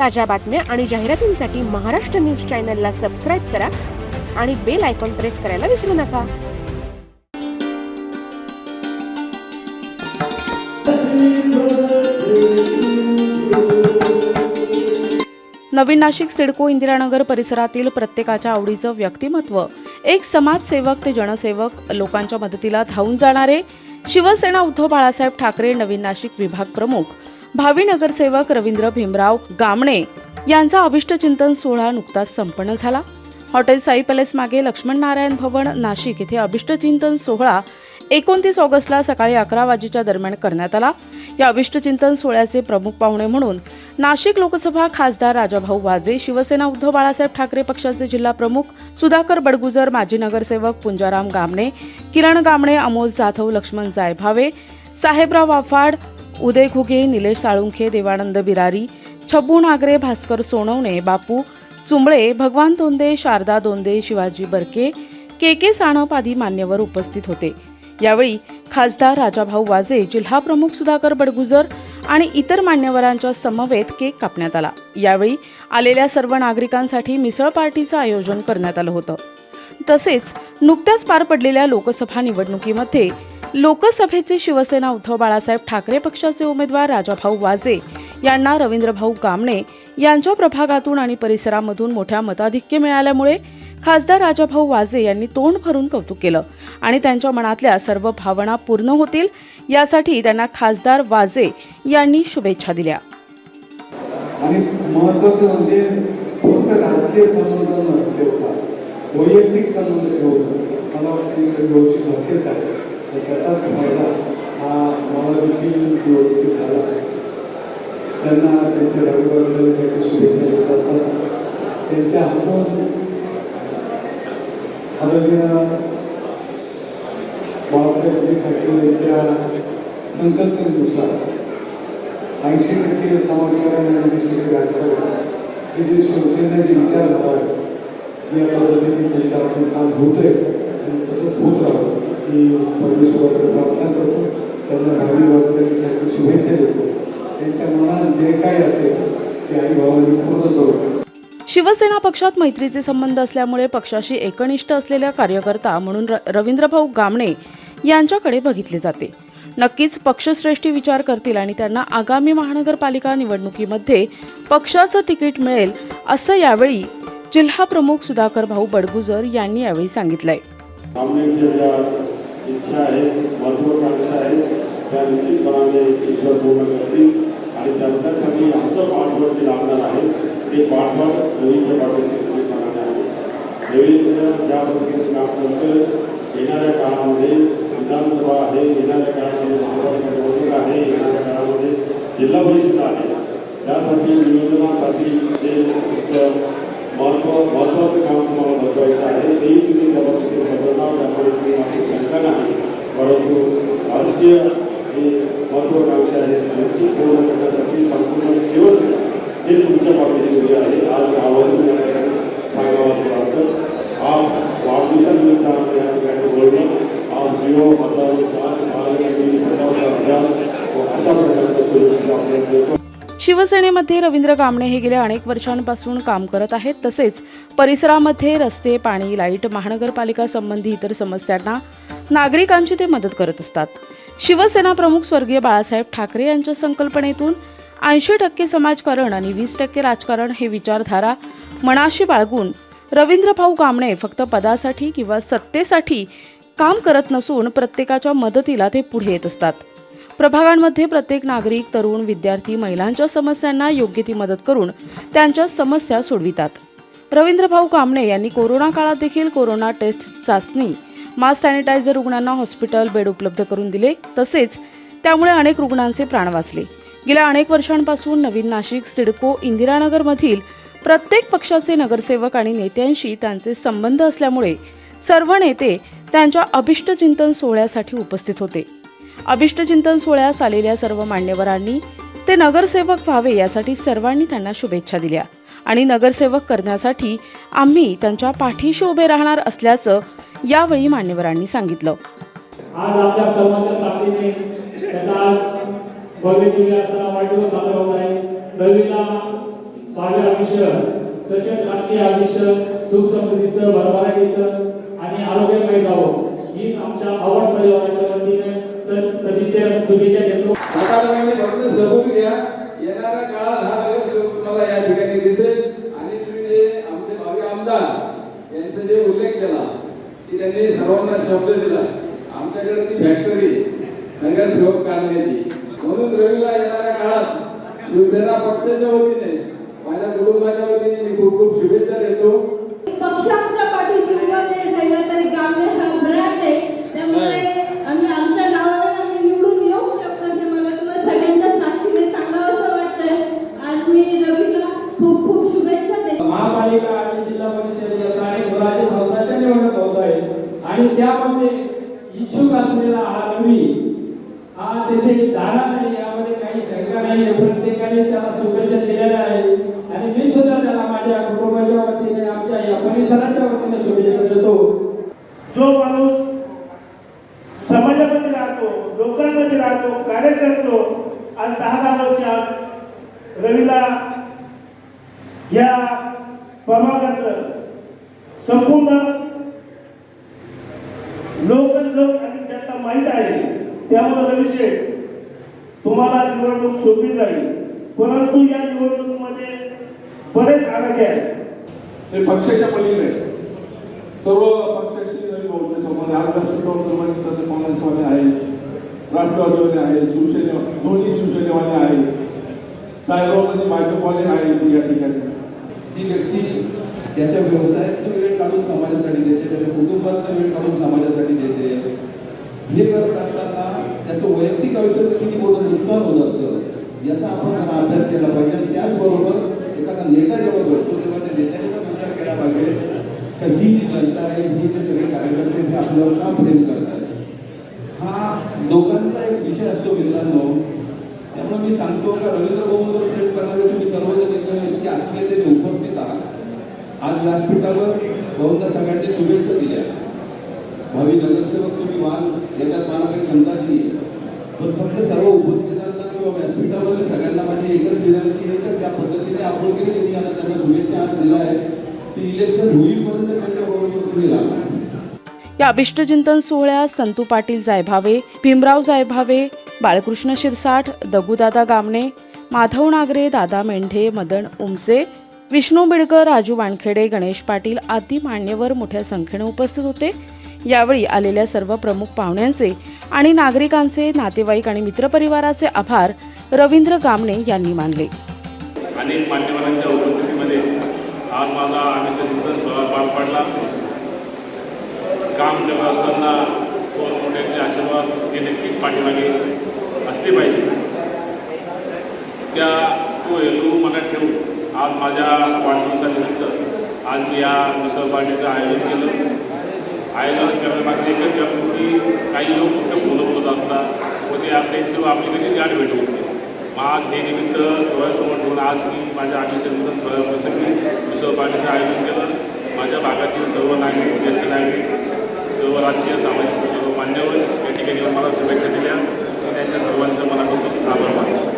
ताज्या बातम्या आणि जाहिरातींसाठी महाराष्ट्र न्यूज चॅनलला सबस्क्राईब करा आणि बेल आयकॉन प्रेस करायला विसरू नका. नवीन नाशिक सिडको इंदिरानगर परिसरातील प्रत्येकाच्या आवडीचं व्यक्तिमत्व. एक समाजसेवक ते जनसेवक लोकांच्या मदतीला धावून जाणारे शिवसेना उद्धव बाळासाहेब ठाकरे नवीन नाशिक विभाग प्रमुख. भावी नगरसेवक रवींद्र भीमराव गामणे यांचा अभिष्टचिंतन सोहळा नुकताच संपन्न झाला. हॉटेल साई पॅलेस मागे लक्ष्मण नारायण भवन नाशिक येथे अभिष्टचिंतन सोहळा एकोणतीस ऑगस्टला सकाळी अकरा वाजेच्या दरम्यान करण्यात आला. या अभिष्टचिंतन सोहळ्याचे प्रमुख पाहुणे म्हणून नाशिक लोकसभा खासदार राजाभाऊ वाजे शिवसेना उद्धव बाळासाहेब ठाकरे पक्षाचे जिल्हा प्रमुख सुधाकर बडगुजर माजी नगरसेवक पुंजाराम गामणे किरण गामणे अमोल जाधव लक्ष्मण जायभावे साहेबराव वाफाड उदय घुगे निलेश साळुंखे देवानंद बिरारी छब्बू नागरे भास्कर सोनवणे बापू चुंबळे भगवान दोंदे शारदा दोंदे शिवाजी बर्के के के साणप आदी मान्यवर उपस्थित होते. यावेळी खासदार राजाभाऊ वाजे जिल्हा प्रमुख सुधाकर बडगुजर आणि इतर मान्यवरांच्या समवेत केक कापण्यात आला. यावेळी आलेल्या सर्व नागरिकांसाठी मिसळ पार्टीचं आयोजन करण्यात आलं होतं. तसेच नुकत्याच पार पडलेल्या लोकसभा निवडणुकीमध्ये लोकसभेचे शिवसेना उद्धव बाळासाहेब ठाकरे पक्षाचे उमेदवार राजाभाऊ वाजे यांना रवींद्रभाऊ गामणे यांच्या प्रभागातून आणि परिसरामधून मोठ्या मताधिक्य मिळाल्यामुळे खासदार राजाभाऊ वाजे यांनी तोंड भरून कौतुक केलं आणि त्यांच्या मनातल्या सर्व भावना पूर्ण होतील यासाठी त्यांना खासदार वाजे यांनी शुभेच्छा दिल्या. आणि महत्वाचं म्हणजे फक्त राजकीय संबंध न ठेवता वैयक्तिक संबंध ठेवून मला वाटतं आहे आणि त्याचाच फायदा हा मला देखील निवडणुकीत झाला त्यांना त्यांच्या रविवारसाठी शुभेच्छा देत असतात त्यांच्या हातून आदरणीय बाळासाहेब ठाकरे यांच्या संकल्पनेनुसार ऐंशी टक्के समाजकारण आणि वीस टक्के राजकारण हे जे शिवसेनेचे विचारधारा आहे या पद्धतीने त्यांच्या हातून काम होत आहे आणि तसंच होत राहावं परमेश्वराकडे प्रार्थना करतो. त्यांना भावी वाटचालीसाठी शुभेच्छा देतो. त्यांच्या मनात जे काय असेल ते आई भावांनी पूर्ण करू शिवसेना पक्षात मैत्रीचे संबंध असल्यामुळे पक्षाशी एकनिष्ठ असलेल्या कार्यकर्ता म्हणून र- रवींद्रभाऊ गामणे यांच्याकडे बघितले जाते. नक्कीच पक्षश्रेष्ठी विचार करतील आणि त्यांना आगामी महानगरपालिका निवडणुकीमध्ये पक्षाचं तिकीट मिळेल असं यावेळी जिल्हा प्रमुख सुधाकर भाऊ बडगुजर यांनी यावेळी सांगितलंय. इच्छा आहे महत्वाकांक्षा आहे त्या निश्चितपणाने ईश्वर पूर्ण करतील. आणि त्यांच्यासाठी आमचं पाठबळ जे लागणार आहे. ते पाठबळ नवीनच्या पाठीशी निश्चितपणाने आहे. नवीन ज्या पद्धतीने काम करतं येणाऱ्या काळामध्ये विधानसभा आहे येणाऱ्या काळामध्ये महाराष्ट्र निवडणूक आहे येणाऱ्या काळामध्ये जिल्हा परिषद आहे. त्यासाठी नियोजनासाठी जे एक महत्त्व महत्त्वाचं काम तुम्हाला बसवायचं आहे तेही तुम्ही त्या पद्धतीने बदलणार त्यामुळे तुम्ही आपली शंका नाही परंतु राष्ट्रीय जे महत्वाकांक्षा आहे त्यांची पूर्ण करण्यासाठी संपूर्ण शिवसेना हे तुमच्या पाठीशी उभी आहे आज आवर्जून या ठिकाणी सांगावं असं वाटतं आज वाढदिवसानिमित्त आम्ही या ठिकाणी बोलणं आज जिओ मतदानानुसार सार्वजनिक अभियान व अशा प्रकारचं सोल्युशन आपल्याला देतो शिवसेनेमध्ये रवींद्र कामणे हे गेल्या अनेक वर्षांपासून काम करत आहेत. तसेच परिसरामध्ये रस्ते पाणी लाइट महानगरपालिका संबंधी इतर समस्यांना नागरिकांची ते मदत करत असतात. शिवसेना प्रमुख स्वर्गीय बाळासाहेब ठाकरे यांच्या संकल्पनेतून ऐंशी टक्के समाजकारण आणि वीस टक्के राजकारण हे विचारधारा मनाशी बाळगून रवींद्र भाऊ कामणे फक्त पदासाठी किंवा सत्तेसाठी काम करत नसून प्रत्येकाच्या मदतीला ते पुढे येत असतात. प्रभागांमध्ये प्रत्येक नागरिक तरुण विद्यार्थी महिलांच्या समस्यांना योग्य ती मदत करून त्यांच्या समस्या सोडवितात. रवींद्रभाऊ कांबणे यांनी कोरोना काळात देखील कोरोना टेस्ट चाचणी मास्क सॅनिटायझर रुग्णांना हॉस्पिटल बेड उपलब्ध करून दिले. तसेच त्यामुळे अनेक रुग्णांचे प्राण वाचले. गेल्या अनेक वर्षांपासून नवीन नाशिक सिडको इंदिरानगरमधील प्रत्येक पक्षाचे नगरसेवक आणि नेत्यांशी त्यांचे संबंध असल्यामुळे सर्व नेते त्यांच्या अभिष्टचिंतन सोहळ्यासाठी उपस्थित होते. अभिष्टचिंतन सोहळ्यास आलेल्या सर्व मान्यवरांनी ते नगरसेवक व्हावे यासाठी सर्वांनी त्यांना शुभेच्छा दिल्या. आणि नगरसेवक करण्यासाठी आम्ही त्यांच्या पाठीशी उभे राहणार असल्याचं यावेळी मान्यवरांनी सांगितलं. आज आपल्या सर्वांच्या साक्षीने त्याचा आज भव्य दिव्य असा वाढदिवस साजरा होत आहे. रवीला भावी आयुष्य तसेच राजकीय आयुष्य सुख समृद्धीचं भरभराटीचं आणि आरोग्यमय जावं हीच आमच्या आवड परिवाराच्या वतीने स- फक्त सहभागी घ्या येणाऱ्या काळात हा नगरसेवक तुम्हाला या ठिकाणी दिसेल आणि तुम्ही जे आमचे भावी आमदार यांचा जे उल्लेख केला की त्यांनी सर्वांना शब्द दिला आमच्याकडे ती फॅक्टरी नगरसेवक काढण्याची म्हणून रवीला येणाऱ्या काळात शिवसेना पक्षाच्या वतीने माझ्या कुटुंबाच्या वतीने मी खूप खूप शुभेच्छा देतो पक्षांच्या पाठीशी उभं नाही राहिलं तरी गावने ब्रँड आहे. त्यामुळे आम्ही आमच्या नावाने आम्ही निवडून येऊ शकतो हे मला तुम्हाला सगळ्यांच्या साक्षीने सांगावं असं वाटतंय आज मी रवीला खूप खूप शुभेच्छा देते महापालिका आणि जिल्हा परिषद या स्थानिक स्वराज्य संस्थांच्या निवडणूक होत आहे आणि त्यामध्ये इच्छुक असलेला हा रवी हा तेथे जाणार नाही यामध्ये काही शंका नाही प्रत्येकाने त्याला शुभेच्छा दिलेल्या आहे आणि मी सुद्धा त्याला माझ्या कुटुंबाच्या वतीने आमच्या या परिसराच्या वतीने शुभेच्छा देतो. जो माणूस समाजामध्ये राहतो लोकांमध्ये राहतो कार्य करतो आज दहा दहा वर्षात रवीला या प्रभागाचं संपूर्ण लोक लोक आणि जनता माहीत आहे त्यामुळे शेठ तुम्हाला निवडणूक सोपी जाईल परंतु या निवडणुकीमध्ये बरेच आघाडी आहेत. हे पक्षाच्या पलीकडे सर्व पक्षाशी नवीन भाऊच्या संबंध आज राष्ट्रवादी समाजाचे काँग्रेसवाले आहेत राष्ट्रवादीवाले आहेत शिवसेने दोन्ही शिवसेनेवाले आहेत. साहेबांमध्ये भाजपवाले आहेत या ठिकाणी. ती व्यक्ती त्याच्या व्यवसायाचा वेळ काढून समाजासाठी देते त्याच्या कुटुंबाचा वेळ काढून समाजासाठी देते. हे करत असताना त्याचं वैयक्तिक आयुष्याचं किती मोठं नुकसान होत असतं याचा आपण अभ्यास केला पाहिजे. आणि त्याचबरोबर एखादा नेता जेव्हा घडतो तेव्हा त्या नेत्याने पण विचार केला पाहिजे तर ही जी जनता आहे ही जे सगळे कार्यकर्ते हे आपल्याला का प्रेम करतात? हा दोघांचा एक विषय असतो मित्रांनो. त्यामुळे मी सांगतो का रवींद्र भाऊंवर प्रेम करणारे तुम्ही सर्वजण एकदम इतकी आत्मीयतेने उपस्थित आहात. आज व्यासपीठावर भाऊंना सगळ्यांची शुभेच्छा दिल्या. भावी नगरसेवक तुम्ही व्हाल याच्यात मला काही शंकाच नाही पण फक्त सर्व उपस्थितांना किंवा व्यासपीठावर सगळ्यांना माझी एकच विनंती आहे का ज्या पद्धतीने आपण केली त्यांनी आता त्यांना शुभेच्छा आज दिल्या आहे ती इलेक्शन होईपर्यंत त्यांच्या बरोबर तुम्ही राहा या अभिष्टचिंतन सोहळ्यात संतू पाटील जायभावे भीमराव जायभावे बाळकृष्ण शिरसाठ दगुदादा गामणे माधव नागरे दादा मेंढे मदन उमसे विष्णू बिडकर राजू वानखेडे गणेश पाटील आदी मान्यवर मोठ्या संख्येने उपस्थित होते. यावेळी आलेल्या सर्व प्रमुख पाहुण्यांचे आणि नागरिकांचे नातेवाईक आणि मित्रपरिवाराचे आभार रवींद्र गामणे यांनी मानले. अनेक मान्यवरांच्या उपस्थितीमध्ये आज माझा आम्ही शिक्षण सोहळा पार पाडला. काम करत असताना थोर मोठ्यांचे आशीर्वाद हे नक्कीच पाठीमागे असले पाहिजे. त्या तो हेलू मनात ठेवून आज माझ्या वाढदिवसानिमित्त आज मी या मिसळ पार्टीचं आयोजन केलं. आयोजन करण्यामागची एकच की काही लोक कुठे बोलत बोलत असतात व ते आप- आपली कधी गाठ भेट होत नाही. मग आज हे निमित्त डोळ्यासमोर ठेवून आज मी माझ्या आयुष्यानंतर सोळा प्रसंगी मिसळ पार्टीचं आयोजन केलं. माझ्या भागातील सर्व नागरिक ज्येष्ठ नागरिक सर्व राजकीय सामाजिक सर्व मान्यवर या ठिकाणी मला शुभेच्छा दिल्या. त्यांच्या सर्वांचं मनापासून आभार मानतो.